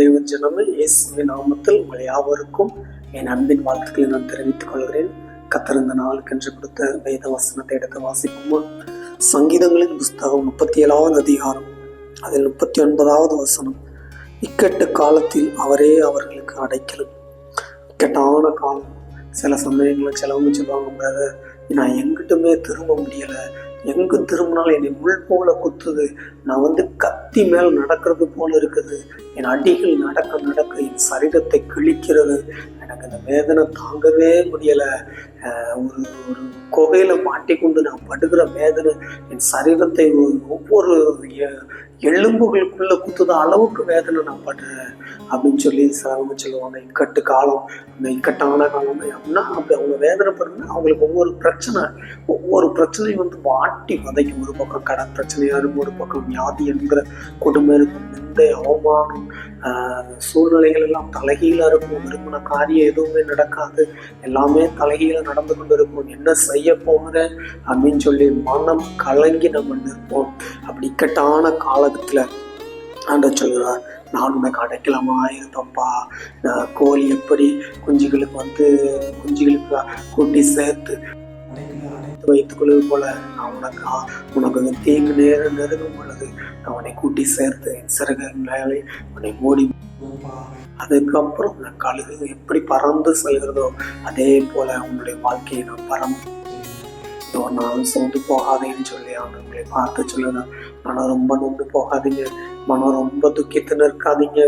ஆண்டவர் இயேசுவின் நாமத்தில் உங்கள் யாவருக்கும் என் அன்பின் வாழ்த்துக்களை நான் தெரிவித்துக் கொள்கிறேன். கத்திருந்த நாளுக்கென்று கொடுத்த வேத வசனத்தை எடுத்து வாசிப்போமா? சங்கீதங்களின் புஸ்தகம் முப்பத்தி ஏழாவது அதிகாரம் அதில் முப்பத்தி ஒன்பதாவது வசனம். இக்கட்டு காலத்தில் அவரே அவர்களுக்கு அடைக்கலும். இக்கட்டான காலம். சில சமயங்களில் சிலவங்க சொல்லுவாங்க பிரதர் நான் எங்கிட்டுமே திரும்ப முடியலை. எங்கு திரும்பினாலும் என்னை முள் போல குத்துது. நான் வந்து கத்தி மேல் நடக்கிறது போல இருக்குது. என் அடிகள் நடக்க நடக்க என் சரீரத்தை கிழிக்கிறது. எனக்கு அந்த வேதனை தாங்கவே முடியலை. ஒரு ஒரு குகையில மாட்டிக்கொண்டு நான் படுகிற வேதனை என் சரீரத்தை ஒவ்வொரு எ- குத்துத அளவுக்கு வேதனை நான் படுறேன். அப்படின்னு சொல்லி சிலவங்க சொல்லுவாங்க இக்கட்டு காலம் அந்த இக்கட்டான காலம் அப்படின்னா அப்படி அவங்க வேதனை வேதனைப்படுறது அவங்களுக்கு ஒவ்வொரு பிரச்சனை ஒவ்வொரு பிரச்சனையும் வந்து வாட்டி வதைக்கும். ஒரு பக்கம் கடன் பிரச்சனையாக இருக்கும் ஒரு பக்கம் வியாதி என்கிற கொடுமை இருக்கும். நிந்தை அவமானம் ஆஹ் சூழ்நிலைகள் எல்லாம் தலைகீழாக இருக்கும் விரும்பின காரியம் எதுவுமே நடக்காது. எல்லாமே தலைகீழ நடந்து கொண்டு இருக்கும் என்ன செய்ய போகிற? அப்படின்னு சொல்லி மனம் கலங்கி நம்ம நிற்போம். அப்படி இக்கட்டான காலத்துல ஆண்ட சொல்கிறார் நான் உனக்கு அடைக்கலமா இருந்தப்பா கோழி எப்படி குஞ்சுகளுக்கு வந்து குஞ்சுகளுக்கு கூட்டி சேர்த்து அடைக்கல வைத்துக் கொள்வது போல நான் உனக்கு உனக்கு வந்து தீங்கு நேரம் நெருங்கும் பொழுது நான் உன்னை கூட்டி சேர்த்து சிறகங்களை உன்னை மூடி அதுக்கப்புறம் நான் கழுகு எப்படி பறந்து செல்கிறதோ அதே போல உன்னுடைய வாழ்க்கையை நான் பறந்து இதோ நான் சோர்ந்து போகாதேன்னு சொல்லி அவங்களை பார்த்து சொல்லுங்க மனம் ரொம்ப நொந்து போகாதீங்க. மனம் ரொம்ப துக்கித்து நிற்காதீங்க.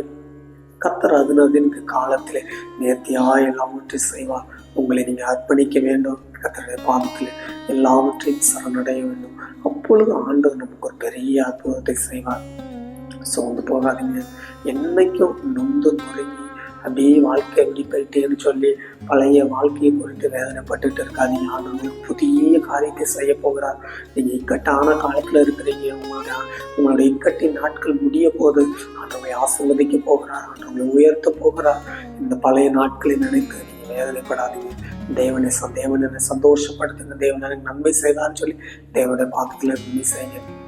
கத்தர் அதுனதுன்னு காலத்திலே காலத்தில் நேர்த்தியா எல்லாவற்றையும் செய்வார். உங்களை நீங்கள் அர்ப்பணிக்க வேண்டும். கத்தருடைய பாதத்தில் எல்லாவற்றையும் சரணடைய வேண்டும். அப்பொழுது ஆண்டவர் நமக்கு ஒரு பெரிய அற்புதத்தை செய்வார். சோர்ந்து போகாதீங்க. என்னைக்கும் நொந்து நொறுங்கி அப்படியே வாழ்க்கை எப்படி போயிட்டேன்னு சொல்லி பழைய வாழ்க்கையை குறித்து வேதனைப்பட்டுட்டு இருக்காதீங்க. ஆண்டவர் புதிய காரியத்தை செய்ய போகிறார். நீங்கள் இக்கட்டான காலத்தில் இருக்கிறீங்க. உங்களுடைய உங்களுடைய இக்கட்டின் நாட்கள் முடிய போது ஆண்டவரை ஆசிர்வதிக்க போகிறார். ஆண்டவரை உயர்த்த போகிறார். இந்த பழைய நாட்களை நினைத்து வேதனைப்படாதீங்க. தேவனை ச- தேவனை சந்தோஷப்படுத்துங்க. தேவன் எனக்கு நன்மை செய்தான்னு சொல்லி தேவனுடைய பாதத்தில் நன்மை செய்யுங்க.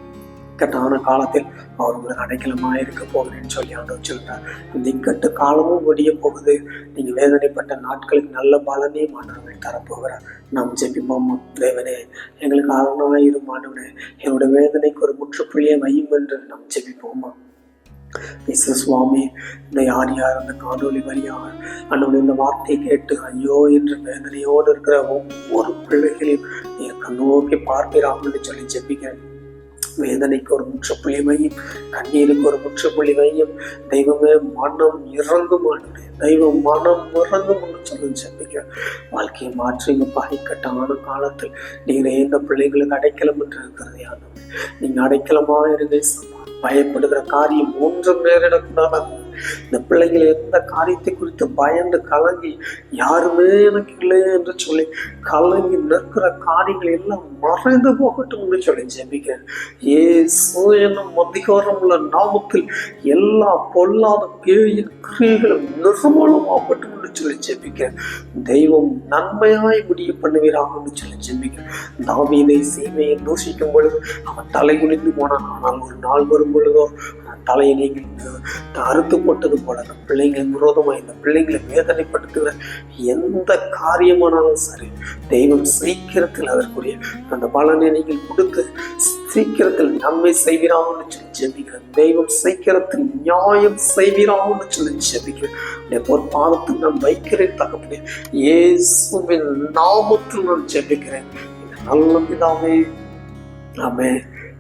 இக்கட்டான காலத்தில் அவர் உங்களுக்கு அடைக்கலமாக இருக்க போகிறேன்னு சொல்லி ஆண்டவர் சொல்கிறார் இந்த இக்கட்டு காலமும் முடிய போகுது. நீங்கள் வேதனைப்பட்ட நாட்களுக்கு நல்ல பலனையும் ஆண்டவர்கள் தரப்போகிறார். நாம் ஜெபிப்போம். தேவனே எங்களுக்கு ஆரணமாக இரும் ஆண்டவனே என்னோட வேதனைக்கு ஒரு முற்றுப்புள்ளியை வையும் என்று நாம் ஜெபிப்போமா? இயேசு சுவாமி இந்த யார் யார் அந்த காணொலி வழியாக அன்னுடைய இந்த வார்த்தையை கேட்டு ஐயோ என்று வேதனையோடு இருக்கிற ஒவ்வொரு பிள்ளைகளையும் நீர் கண்ணோக்கி பார்ப்பீராமல் சொல்லி ஜெபிக்கிறேன். வேதனைக்கு ஒரு முற்றுப்புள்ளி வையும் கண்ணீருக்கு ஒரு முற்றுப்புள்ளிவையும் தெய்வமே மனம் இறங்கும் தெய்வம் மனம் இறங்கும் சொல்லி ஜெபிக்கிறேன். வாழ்க்கையை மாற்றி இக்கட்டான காலத்தில் நீங்களே இந்த பிள்ளைகளுக்கு அடைக்கலம் என்று இருக்கிறது ஆண்டவரே. நீங்க அடைக்கலமா இருங்க பயப்படுகிற காரியம் ஒன்றும் நேரிடக்கூடாது. இந்த பிள்ளைகள் எந்த காரியத்தை குறித்து பயந்து கலங்கி யாருமே எனக்கு இல்லை என்று சொல்லி கலங்கி நிற்கிற காரியங்கள் எல்லாம் மறைந்து போகட்டும்னு சொல்லி ஜெபிக்கிறேன். ஏசு என்னும் அதிகாரம் உள்ள நாமத்தில் எல்லா பொல்லாத பேயின் கிரியைகளும் நிர்மூலமாகட்டும் சொல்லி ஜெபிக்கிறேன். தெய்வம் நன்மையாய் முடிய பண்ணுவீராக சொல்லி ஜெபிக்கிறேன். தாவீதை சீமையை தூஷிக்கும் பொழுது அவன் தலை குனிந்து போனான். ஆனால் ஒரு நாள் வரும் பொழுதோ தலையை நீங்கள் அறுத்து போட்டது போல அந்த பிள்ளைங்களை விரோதமாக இந்த பிள்ளைங்களை வேதனைப்படுத்துகிற எந்த காரியமானாலும் சரி தெய்வம் சீக்கிரத்தில் அதற்குரிய அந்த பலனை நீங்கள் கொடுத்து சீக்கிரத்தில் நன்மை செய்கிறாங்கன்னு சொல்லி ஜெபிக்கிறேன் தெய்வம் சீக்கிரத்தில் நியாயம் செய்கிறாங்கன்னு சொல்லி ஜெபிக்கிறேன் ஒரு பாதத்தில் நான் வைக்கிறேன் தகப்பனே இயேசுவின் நாமத்தில் நான் ஜெபிக்கிறேன். நல்ல பிதாவே ஆமே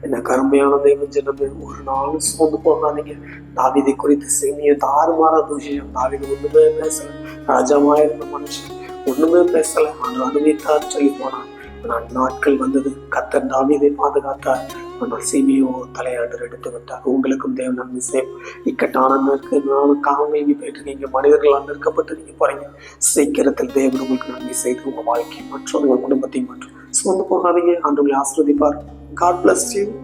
என்ன கருமையான தெய்வம் ஜனமே ஒரு நாளும் சோர்ந்து போகாதீங்க. தாவிதை குறித்து செய்திய தாறுமாறா தூஷியம் தாவிதை ஒண்ணுமே பேசல. ராஜாமா இருந்த மனுஷன் ஒண்ணுமே பேசல. ஆனால் அனுபவித்தார் சொல்லி போனான். ஆனால் நாட்கள் வந்தது. கத்தர் தாவிதை பாதுகாத்தார். ஆனால் சீமையோ தலையாண்டர் எடுத்து விட்டார். உங்களுக்கும் தேவன் நன்மை செய்யும் இக்கட்டான காமி நானும் காமைக்கு போயிட்டு மனிதர்களால் நிற்கப்பட்டு நீங்க போறீங்க. சீக்கிரத்தில் தேவன் உங்களுக்கு நன்மை செய்து உங்க வாழ்க்கையை மற்றும் உங்க குடும்பத்தையும் மற்றும் சோர்ந்து போகாதீங்க. ஆண்டு உங்களை ஆசிர்வதிப்பார். God bless you.